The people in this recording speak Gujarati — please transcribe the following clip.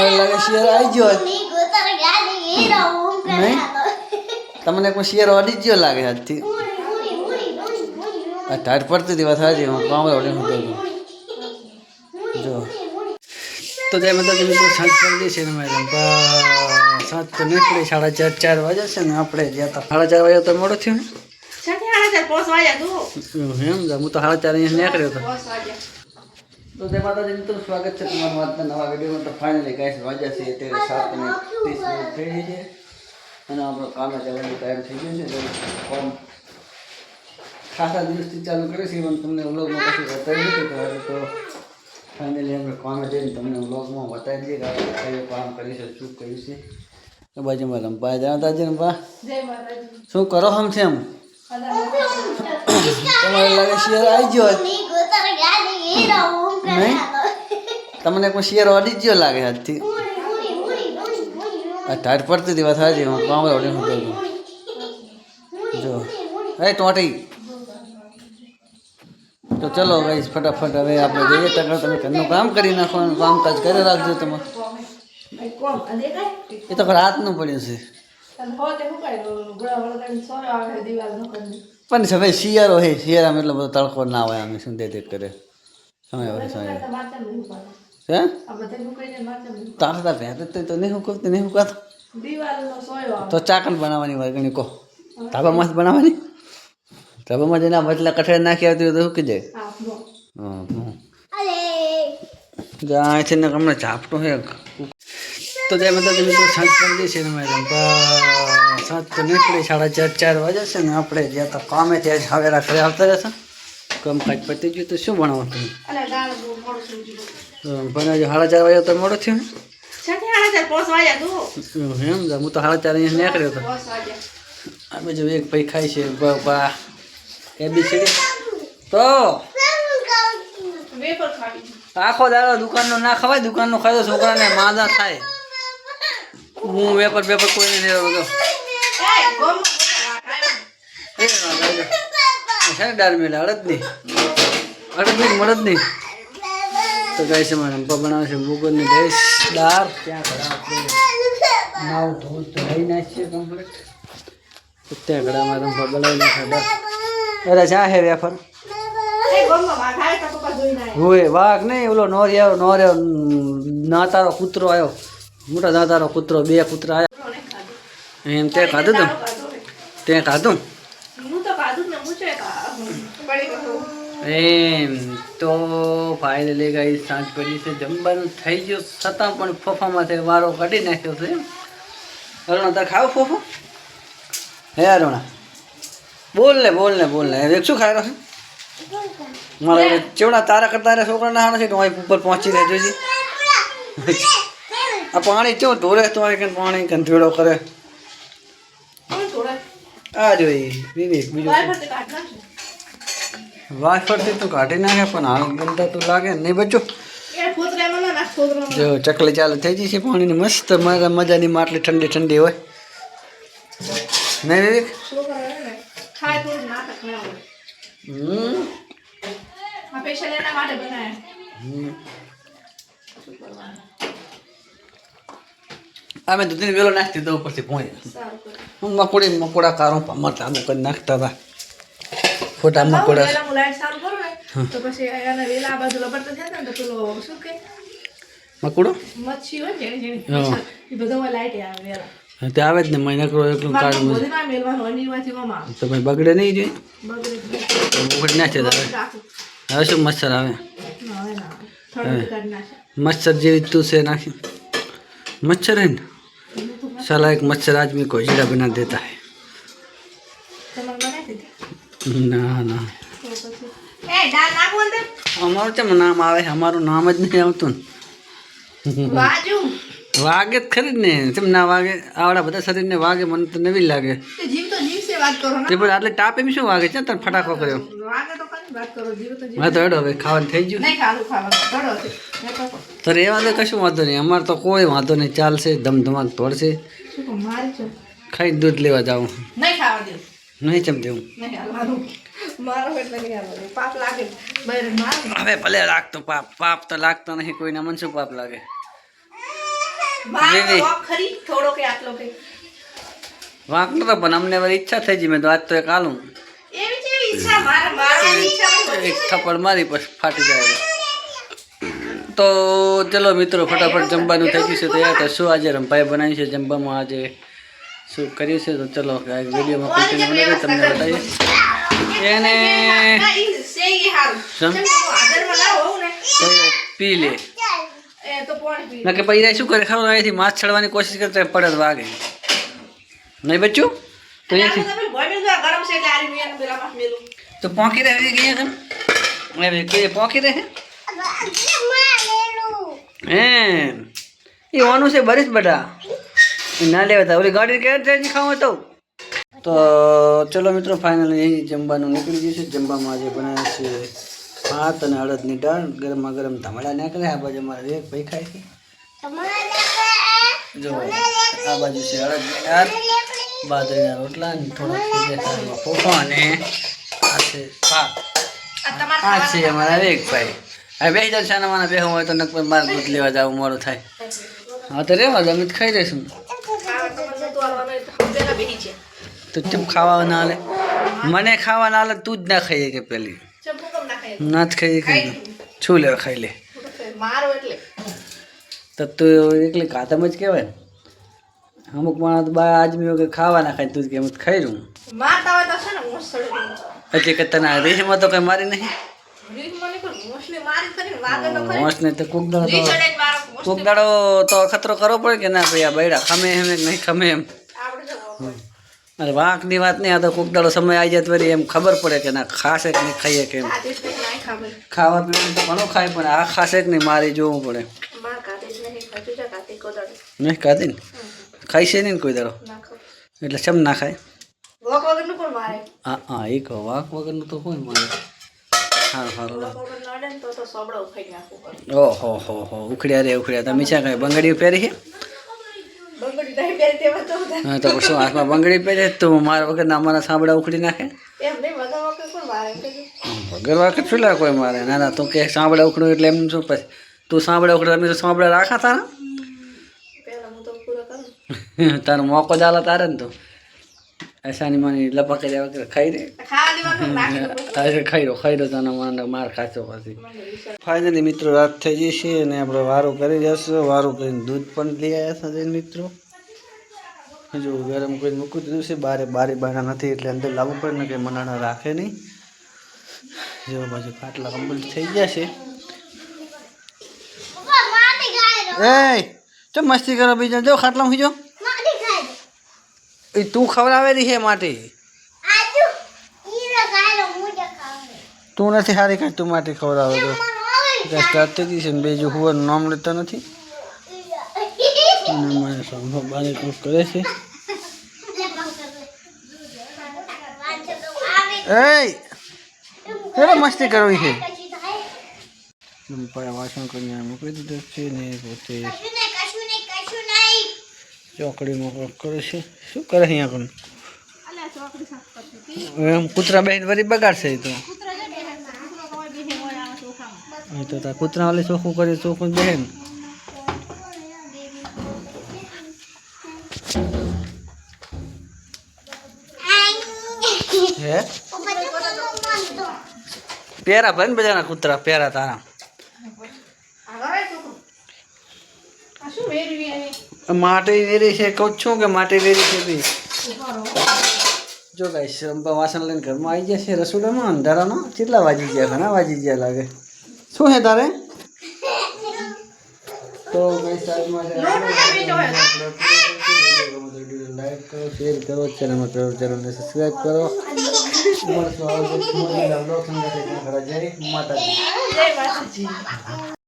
તમારે લાગે શિયર આવી ગયો હોત. નહીં? તમને કોઈ શિયર અડી જ ગયો લાગે આજથી? આ ટાઈટ પડતી હતી વાત હાજી હું કામ ઓડી હું કરું જો. તો જય માતાજી મિત્રો સાંજ પડી છે ને મેડમ. સાંજ તો નીકળી સાડા ચાર ચાર વાગે છે ને આપણે જ્યાં તો. સાડા ચાર વાગે તો મોડો થયો ને? એમ? જ હું તો સાડા ચાર અહીંયા નીકળ્યો હતો તો જય માતાજી મિત્રો સ્વાગત છે તમારું આજના નવા વિડીયોમાં. તો ફાઇનલી ગાઈસ વાગ્યા છે અત્યારે સાત અને ત્રીસ મિનિટ થઈ ગઈ છે. અને આપણો કામે જવાનો ટાઈમ થઈ ગયો છે. ફોર્મ ખાસા દિવસથી ચાલુ કરે છે પણ તમને વ્લોગમાં પછી બતાવી નથી. તો હવે તો ફાઇનલી આપણે કામે જઈને તમને વ્લોગમાં બતાવી દઈએ કે આપણે કયું કામ કરીશું શું કર્યું છે તો બાજુમાં રંપા જય છે રંપા શું કરો હમ છે એમ? તમારે લાગે શિયર આવી ગયો. નહીં? તમને કોઈ શિયર અડી ગયો લાગે આજથી? આ ટાઈટ પડતી હતી વાત હાજી, હું કામ ઓડી હું કરું જો. એ ટોટી. તો ચલો ગઈ ફટાફટ હવે આપણે જઈએ તક તમે ઘરનું કામ કરી નાખો કામકાજ કરી રાખજો તમે. એ તો રાતનું પડ્યું છે. પણ હવે શિયાળો હે શિયાળામાં એટલો બધો તડકો ના હોય, આમ શું દે કરે. સમય હોય સમય હે? તારા તા ભેત જ તો નહીં હુકવતી નહીં હુકાતો તો ચાકન બનાવવાની વર્ગણી કહો. ધાબા જ બનાવવાની? ધાબામાં જઈને બદલા કઠેડ નાખી આવતી હોય તો હુકી જાય હમ. અહીંથી ને હમણાં ઝાપટું હે. તો જય માતાજી મિત્રો સાંજ પડી છે ને મેડમ સાંજ તો નીકળી સાડા ચાર ચાર વાગે છે ને આપણે જ્યાં તો કામે ત્યાં હવેરા ઘરે આવતા રહેશે. કામકાજ પતી ગયું તો શું ભણાવો તમે? જો સાડા ચાર વાગ્યા તો મોડો થયો ને? એમ હું તો સાડા ચાર અહીંયા નીકળ્યો હતો અમે જો એક ભાઈ ખાય છે બાપા એ બી છે તો? આખો દાડો દુકાનનો ના ખવાય દુકાનનો ખાય તો છોકરાને માદા થાય. હું વેપાર વેપાર કોઈ નહીં રહ્યો. છે ને દાળ મેલે અડદ નહીં. અડદ નહીં મળદ નહીં. તો ગાય છે મારા પપ્પા બનાવે છે મુગરની ડેશ દાળ. ત્યાં ઘડા આપણે નાવ ધોધ તો લઈ નાખીએ કમ્પ્લીટ ત્યાં ઘડા મારા પપ્પા બનાવી નાખે દાળ અરે જ્યાં હે વેફર. હોય વાઘ નહીં ઓલો નોર્યો નોરિયો નાતારો કૂતરો આવ્યો. મોટા નાતારો કૂતરો બે કૂતરા આવ્યા. એમ તે ખાધું તું? તે ખાધું? એમ તો ફાઇનલી ગઈ સાંજ પડી છે. જમવાનું થઈ ગયું. છતાં પણ ફોફામાંથી વારો કાઢી નાખ્યો છે. અરુણા તાર ખાવ ફોફો? હે અરુણા બોલ ને બોલ ને બોલ ને. હવે શું ખાઈ રહ્યો છે? મારા ચેવડા તારા કરતા રે છોકરાના હારા છે તો અહીં ઉપર પહોંચી રહેજો છે આ પાણી ચેવું ઢોરે તો અહીં કંઈ પાણી કંઠેડો કરે? આ જોઈ વિવેક બીજું વાફરથી તો કાઢી નાખે પણ હાલ ગંદા તો લાગે નહીં. બચ્ચો જો ચકલી ચાલુ થઈ જશે છે પાણીની મસ્ત મારા મજાની માટલી ઠંડી ઠંડી હોય. નહીં વિવેક. અમે દૂધની વેલો નાખતી તો ઉપરથી પહોંચી હું મકોડી મકોડા કારો પમર અમુક નાખતા હતા. फोटा मकोड़ा मकोड़ो ते आवेत ने महिना करो एक कार मुझे मोदी ना मेलवान होनी हुआ थी मामा तो मैं बगड़े नहीं जी बगड़े नहीं बगड़े नहीं चला है ऐसे मच्छर आवे है ना मच्छर जीवित से ना मच्छर हैं साला एक मच्छर आज में कोई जीरा बना देता है तो मगर ના ના. અમારું કેમ નામ આવે? અમારું નામ જ નહીં આવતું વાગે જ ખરી ને. કેમ ના વાગે? આવડા બધા શરીરને વાગે મને તો નવી લાગે. તે પછી આટલે ટાપે બી શું વાગે? છે તને ફટાકો કર્યો? હા તો હેડો હવે ખાવાનું થઈ ગયું. તો રહેવા દે કશું વાંધો નહીં. અમારે તો કોઈ વાંધો નહીં. ચાલશે ધમધમાક તોડશે ખાઈ દૂધ લેવા જાઉં. નહીં ખાવા દેવું નહીં ચમ દેવું. હવે ભલે લાગતો પાપ. પાપ તો લાગતો નહીં કોઈને મન શું પાપ લાગે? વાંકતો તો પણ અમને વળી ઈચ્છા થઈ ગઈ. મેં તો આજ તો એક આલું એક થપ્પડ મારી પછી ફાટી જાય. તો ચલો મિત્રો ફટાફટ જમવાનું થઈ ગયું છે. તૈયાર તો શું આજે રંભાઈ બનાવી છે? જમવામાં આજે શું કર્યું છે? તો ચલો આ વિડીયોમાં કન્ટિન્યુ બનાવી તમને બતાવીએ. એને પી લે. એ તો ના કે પૈસા શું કરે? ખબર અહીંથી માસ છડવાની કોશિશ કરતા પડે તો વાગે. નહીં બચ્ચું તો અહીંથી અહીંયાથી તો પોંકી રહે ગયા કેમ હવે કે પોંકી રહે હે. એ ઓનું છે બરીશ બેટા. એ ના લેવા તા ઓલી ગાડી કે ટ્રેન ખાવા તો? તો ચલો મિત્રો ફાઇનલ અહીં જમવાનું નીકળી ગયું છે. જમવામાં આજે બનાવે છે ભાત અને અડદની દાળ. ગરમા ગરમ ધમડા નીકળે આ બાજુ અમારે એક ભાઈ ખાય છે. જો આ બાજુ છે અડદની દાળ બાજરીના રોટલા અને થોડા ફોફા અને આ છે ભાત આ છે અમારા વેગભાઈ હવે બે છાના બે બેહું હોય તો નકર માર દૂધ લેવા જાવ મોડું થાય. હા તો રેવા અમે ખાઈ લઈશું તો. ચૂપ ખાવા ના હાલે મને ખાવા ના હાલે તું જ ના ખાઈએ કે પેલી ચમ. ના જ ખાઈએ કે છું લે. ખાઈ લે તો તું એકલી ખાતમ જ કહેવાય ને અમુક માણસ તો બા આદમીઓ કે ખાવા ના ખાય તું જ કે એમ જ ખાઈ રહું. હજી કે તને રીસમાં તો કઈ મારી નહીં મોસને તો કોક દાડો. કોક દાડો તો અખતરો કરવો પડે કે ના ભાઈ આ બૈડા ખમે એમ નહીં ખમે એમ અરે વાંકની વાત નહીં આ તો કોક દાડો સમય આવી જાય તો વળી એમ ખબર પડે કે ના ખાશે કે નહીં ખાઈએ કે એમ. કાઢીશ નહીં, નાય ખબર. ખાવા પીવાનું તો ઘણું ખાય પણ આ ખાશે કે નહીં મારી જોવું પડે. મેં નહીં, ખાધું ને? ખાઈ છે નહીં ને કોઈ દાડો? એટલે ચમ ના ખાય? હા હા એ કહો વાંક વગરનું તો કોઈ મારે? સારું સારું. ઓહો હો હો ઉખડ્યા રે ઉખડ્યા. તમે છે કાંઈ બંગડીઓ પહેરી છે બંગડી નહીં પહેરી તેવા તો બધા. હા તો શું હાથમાં બંગડી પહેરે તો મારા વખત અમારા સાંભળા ઉખડી નાખે. વગર વખત શું? એમ છુલા કોઈ મારે? ના ના તું કે સાંભળા ઉખડું એટલે એમ શું પછી? તું સાંભળા ઉખડે અમે તો સાંભળા રાખા તારા. તારો મોકો ચાલે તારે ને તો. એસાની માની લપકે જાય વગર ખાઈ રે ખાઈ ખાઈ રહ્યો તને મને માર ખાચો પછી. ફાઇનલી મિત્રો રાત થઈ જશે અને આપણે વારું કરી જશું વારું કરીને દૂધ પણ લઈ આવ્યા છે મિત્રો. હજુ ગરમ કોઈ મૂકી દીધું છે બારે બારી બારા નથી એટલે અંદર લાવવું પડે ને કે મનાણા રાખે નહીં. જો બાજુ ખાટલા કમ્પ્લીટ થઈ ગયા છે. એ તો મસ્તી કરો બીજા જો ખાટલા જો એ તું ખવડાવેલી છે માટે. તું નથી સારી કાંઈ તું માટે ખવડાવે તો. ત્યાં ગઈ છે બીજું હું નામ લેતા નથી. અને મારે સંભવ બારે કોક કરે છે. એ મસ્તી કરવી છે? લંપાયા વાસણ કરીને આ મૂકી દીધું છે ને પોતે ચોકડી કોક કરે છે. શું કરે છે અહીંયા પણ અલ્યા, ચોકડી સાફ કરતી હતી. એમ કૂતરા બેન વળી બગાડશે તો તો કૂતરા વાળી ચોખ્ખું કરે ચોખ્ખું બહેન. પેરા ભલે ને બધાના કૂતરા પેરા તારા આ વરાય છોકરું. આ શું વેરવી એની? માટી વેરી છે કહું જ છું કે માટી વેરી છે બી ઊભા રહો. જો ગાઈસ રંબા વાસણ લઈને ઘરમાં આવી ગયા છે રસોડામાં અંધારાનો કેટલા વાગી ગયા ઘણા વાગી ગયા લાગે શું હે તારે તો ગાઈસ આજ માટે લોટ આવી જો હે. લાઈક કરો શેર કરો ચેનલમાં કરો ચેનલને સબસ્ક્રાઈબ કરો મળશું આવજો ઘરે જય માતાજી. જય માતાજી.